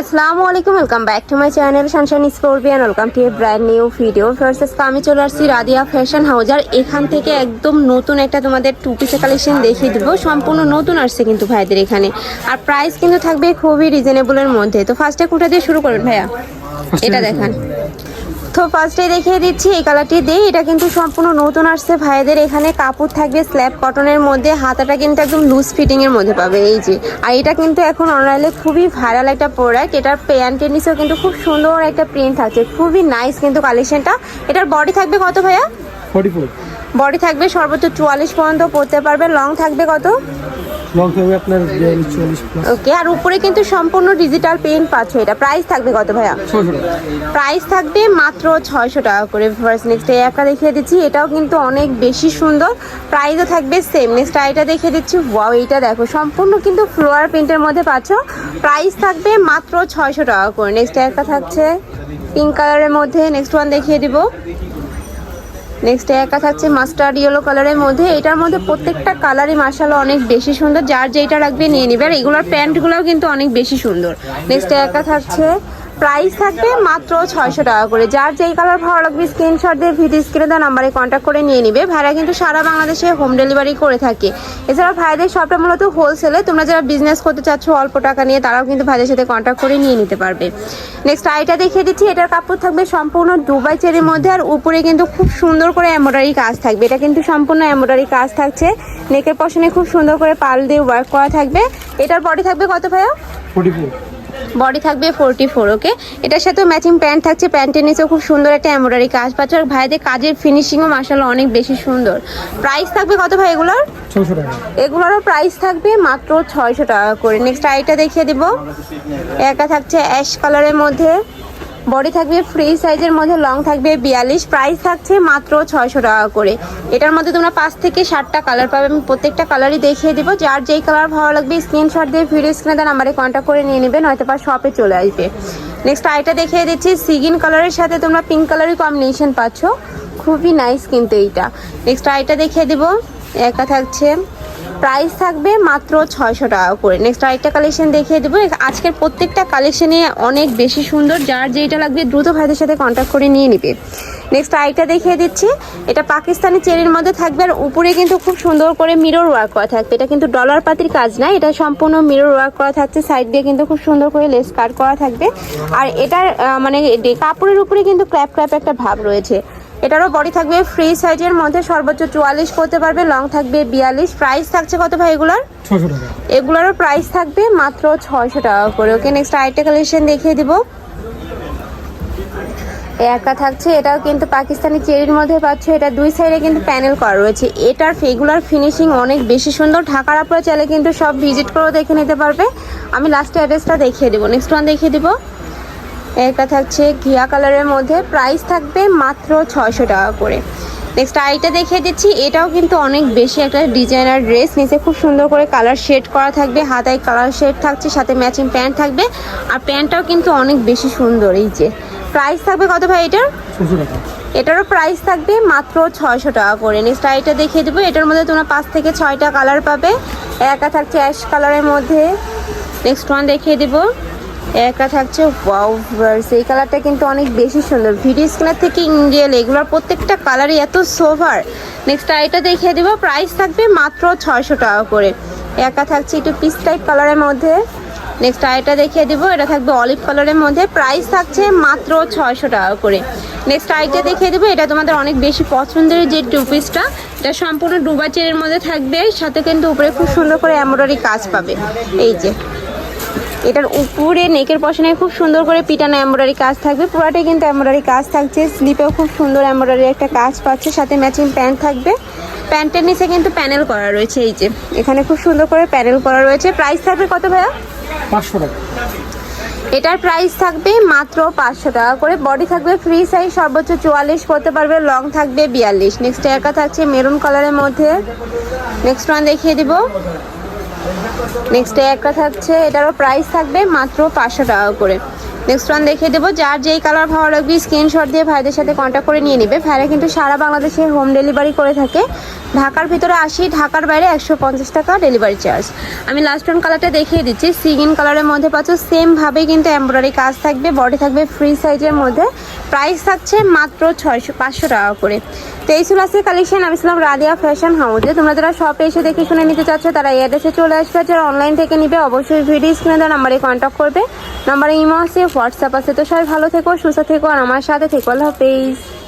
আসসালামু আলাইকুম welcome back to my channel Sunshine Scorpion welcome to a brand new video first আমি চলে আসছি রাদিয়া ফ্যাশন হাউস আর এখান থেকে একদম নতুন একটা তোমাদের টু পিসের কালেকশন দেখিয়ে দেবো। সম্পূর্ণ নতুন আসছে কিন্তু ভাইদের এখানে। আর প্রাইস কিন্তু থাকবে খুবই রিজনেবলের মধ্যে। তো ফার্স্টে কোটা দিয়ে শুরু করবেন ভাইয়া? এটা দেখান। তো ফার্স্টে দেখিয়ে দিচ্ছি এই কালারটি দিই এটা কিন্তু সম্পূর্ণ নতুন আসছে। ভাইদের এখানে কাপড় থাকবে স্ল্যাব কটনের মধ্যে হাতাটা কিন্তু একদম লুজ ফিটিং এর মধ্যে পাবে এই যে। আর এটা কিন্তু এখন অনলাইনে খুবই ভাইরাল একটা প্রোডাক্ট এটার প্যান্টের নিচেও কিন্তু খুব সুন্দর একটা প্রিন্ট থাকছে খুবই নাইস কিন্তু কালেকশনটা এটার বডি থাকবে কত ভাইয়া? বডি থাকবে সর্বোচ্চ চুয়াল্লিশ পর্যন্ত পড়তে পারবে লং থাকবে কত? ওকে আর উপরে কিন্তু সম্পূর্ণ ডিজিটাল প্রিন্ট পাচ্ছ এটা। প্রাইস থাকবে কত ভাইয়া? প্রাইস থাকবে মাত্র ছয়শো টাকা করে। ফার্স্ট নেক্সট এই একটা দেখিয়ে দিচ্ছি। এটাও কিন্তু অনেক বেশি সুন্দর। প্রাইসও থাকবে সেম নেক্সট এটা দেখিয়ে দিচ্ছি। ওয়াও এইটা দেখো। সম্পূর্ণ কিন্তু ফ্লোয়ার প্রিন্টের মধ্যে পাচ্ছ। প্রাইস থাকবে মাত্র ছয়শো টাকা করে। নেক্সট একটা থাকছে পিঙ্ক কালারের মধ্যে। নেক্সট ওয়ান দেখিয়ে দিব। নেক্সট একা থাকছে মাস্টার্ড ইয়েলো কালারের মধ্যে। এটার মধ্যে প্রত্যেকটা কালারই মার্শাল অনেক বেশি সুন্দর। যার যেটা রাখবে নিয়ে নিবে। আর এগুলোর প্যান্টগুলোও কিন্তু অনেক বেশি সুন্দর। নেক্সট একা থাকছে প্রাইস থাকবে মাত্র ছয়শো টাকা করে। যার যেই কালার ভালো লাগবে স্ক্রিনশট দিয়ে ভিডিও স্ক্রিনে দেওয়া নাম্বারে কন্ট্যাক্ট করে নিয়ে নিবে। ভাইরা কিন্তু সারা বাংলাদেশে হোম ডেলিভারি করে থাকে। এছাড়া ভাইদের শপটা মূলত হোলসেলে তোমরা যারা বিজনেস করতে চাচ্ছ অল্প টাকা নিয়ে, তারাও কিন্তু ভাইদের সাথে কন্ট্যাক্ট করে নিয়ে নিতে পারবে। নেক্সট আইটা দেখিয়ে দিচ্ছি। এটার কাপড় থাকবে সম্পূর্ণ দুবাই চেরির মধ্যে। আর উপরে কিন্তু খুব সুন্দর করে এমব্রয়ডারি কাজ থাকবে। এটা কিন্তু সম্পূর্ণ এমব্রয়ডারি কাজ থাকছে। নেকের পশনে খুব সুন্দর করে পাল দিয়ে ওয়ার্ক করা থাকবে। এটার বডি থাকবে কত ভাইয়া? বডি থাকবে ফোরটি ফোর ওকে এটার সাথেও ম্যাচিং প্যান্ট থাকছে প্যান্টের নিচেও খুব সুন্দর একটা এমব্রয়ডারি কাজ পাচ্ছে। আর ভাইদের কাজের ফিনিশিংও মার্শাল অনেক বেশি সুন্দর। প্রাইস থাকবে কত ভাই এগুলোর? এগুলোরও প্রাইস থাকবে মাত্র ছয়শো টাকা করে। নেক্সট আইটা দেখিয়ে দিব। একা থাকছে অ্যাশ কালারের মধ্যে। বডি থাকবে ফ্রি সাইজের মধ্যে লং থাকবে বিয়াল্লিশ প্রাইস থাকছে মাত্র ছয়শো টাকা করে। এটার মধ্যে তোমরা পাঁচ থেকে ষাটটা কালার পাবে। আমি প্রত্যেকটা কালারই দেখিয়ে দেবো। যার যেই কালার ভালো লাগবে স্ক্রিনশট দিয়ে ভিডিও স্ক্রিনে দেন নাম্বারে কন্ট্যাক্ট করে নিয়ে নেবে, নয়তো বা শপে চলে আসবে। নেক্সট আইটা দেখিয়ে দিচ্ছি। সিগিন কালারের সাথে তোমরা পিঙ্ক কালারের কম্বিনেশন পাচ্ছ। খুবই নাইস কিন্তু এইটা। নেক্সট আইটা দেখিয়ে দিব। একা থাকছে। প্রাইস থাকবে মাত্র ছয়শো টাকা করে। নেক্সট আরেকটা কালেকশন দেখিয়ে দেবো। আজকের প্রত্যেকটা কালেকশনে অনেক বেশি সুন্দর। যার যেটা লাগবে দ্রুত ভাইদের সাথে কন্ট্যাক্ট করে নিয়ে নিবে। নেক্সট আরেকটা দেখিয়ে দিচ্ছি। এটা পাকিস্তানি চেরির মধ্যে থাকবে আর উপরে কিন্তু খুব সুন্দর করে মিরর ওয়ার্ক করা থাকবে। এটা কিন্তু ডলার পাতির কাজ না, এটা সম্পূর্ণ মিরর ওয়ার্ক করা থাকছে। সাইড দিয়ে কিন্তু খুব সুন্দর করে লেস কাট করা থাকবে। আর এটার মানে কাপড়ের উপরে কিন্তু ক্র্যাপ ক্র্যাপ একটা ভাব রয়েছে। এটারও বডি থাকবে ফ্রি সাইজের মধ্যে সর্বোচ্চ চুয়াল্লিশ করতে পারবে লং থাকবে বিয়াল্লিশ। প্রাইস থাকছে কত ভাই এগুলোর? এগুলোরও প্রাইস থাকবে মাত্র ছয়শো টাকা করে। ওকে নেক্সট আরেকটা কালেকশন দেখিয়ে দিব। একটা থাকছে এটাও কিন্তু পাকিস্তানি চেরির মধ্যে পাচ্ছ। এটা দুই সাইডে কিন্তু প্যানেল করা রয়েছে। এটার রেগুলার ফিনিশিং অনেক বেশি সুন্দর। ঢাকার আপনারা চাইলে কিন্তু সব ভিজিট করেও দেখে নিতে পারবে। আমি লাস্টে অ্যাড্রেসটা দেখিয়ে দেবো। নেক্সট ওয়ান দেখিয়ে দিব। একটা থাকছে ঘিয়া কালারের মধ্যে প্রাইস থাকবে মাত্র ছয়শো টাকা করে। নেক্সট আইটা দেখিয়ে দিচ্ছি এটাও কিন্তু অনেক বেশি একটা ডিজাইনার ড্রেস নিচে খুব সুন্দর করে কালার শেড করা থাকবে হাতায় কালার শেড থাকছে সাথে ম্যাচিং প্যান্ট থাকবে। আর প্যান্টটাও কিন্তু অনেক বেশি সুন্দর এই যে। প্রাইস থাকবে কত ভাই এটার? এটারও প্রাইস থাকবে মাত্র ছয়শো টাকা করে। নেক্সট আইটা দেখিয়ে দেবো এটার মধ্যে তোমরা পাঁচ থেকে ছয়টা কালার পাবে। একা থাকছে অ্যাশ কালারের মধ্যে। নেক্সট ওয়ান দেখিয়ে দেবো। একা থাকছে ওয়াও এই কালারটা কিন্তু অনেক বেশি সুন্দর। ভিডিও স্ক্রিনের থেকে ইন্ডিয়াল এগুলোর প্রত্যেকটা কালারই এত সোভার নেক্সট আইটা দেখিয়ে দেবো। প্রাইস থাকবে মাত্র ছয়শো টাকা করে। একা থাকছে, একটু পিস টাইপ কালারের মধ্যে। নেক্সট আইটা দেখিয়ে দিব। এটা থাকবে অলিভ কালারের মধ্যে। প্রাইস থাকছে মাত্র ছয়শো টাকা করে। নেক্সট আইটা দেখিয়ে দেবো। এটা তোমাদের অনেক বেশি পছন্দের যে টু পিসটা এটা সম্পূর্ণ ডুবা চেরের মধ্যে থাকবে। সাথে কিন্তু উপরে খুব সুন্দর করে এমব্রয়ডারি কাজ পাবে। এই যে। এটার উপরে নেকের পশনে খুব সুন্দর করে পিটানো এমব্রয়ডারি কাজ থাকবে। পুরাটাই কিন্তু এমব্রয়ডারি কাজ থাকছে। স্লিপেও খুব সুন্দর এমব্রয়ডারি একটা কাজ পাচ্ছে। সাথে ম্যাচিং প্যান্ট থাকবে। প্যান্টের নিচে কিন্তু প্যানেল করা রয়েছে এই যে। এখানে খুব সুন্দর করে প্যানেল করা রয়েছে। প্রাইস থাকবে কত ভাইয়া? পাঁচশো টাকা। এটার প্রাইস থাকবে মাত্র পাঁচশো টাকা করে। বডি থাকবে ফ্রি সাইজ সর্বোচ্চ চুয়াল্লিশ করতে পারবে। লং থাকবে বিয়াল্লিশ। নেক্সট একা থাকছে মেরুন কালারের মধ্যে। নেক্সট ওয়ান দেখিয়ে দিব। নেক্সট একটা থাকছে এটারও প্রাইস থাকবে মাত্র পাঁচশো টাকা করে। নেক্সট ওয়ান দেখিয়ে দেবো। যার যেই কালার ভালো লাগবে স্ক্রিনশট দিয়ে ভাইদের সাথে কন্ট্যাক্ট করে নিয়ে নেবে। ভাইরা কিন্তু সারা বাংলাদেশে হোম ডেলিভারি করে থাকে। ঢাকার ভিতরে আসি, ঢাকার বাইরে একশো পঞ্চাশ টাকা ডেলিভারি চার্জ আমি লাস্ট ওয়ান কালারটা দেখিয়ে দিচ্ছি। সিগিন কালারের মধ্যে পাচ্ছ সেম ভাবে কিন্তু এমব্রয়ডারি কাজ থাকবে। বডি থাকবে ফ্রি সাইজের মধ্যে। প্রাইস থাকছে মাত্র ছয়শো, পাঁচশো টাকা করে। তো এই কালেকশন আমি ছিলাম রাদিয়া ফ্যাশন হাউসে তোমরা যারা শপে এসে দেখে শুনে নিতে চাচ্ছ, তারা এই চলে আসবে। যারা অনলাইন থেকে নিবে, অবশ্যই ভিডিও স্ক্রিনে দেওয়া নাম্বারে কন্ট্যাক্ট করবে। নাম্বারে ইমো আছে হোয়াটসঅ্যাপ আছে তো সবাই ভালো থেকো সুস্থ থেকো আর আমার সাথে থেকো। আল্লাহ হাফেজ।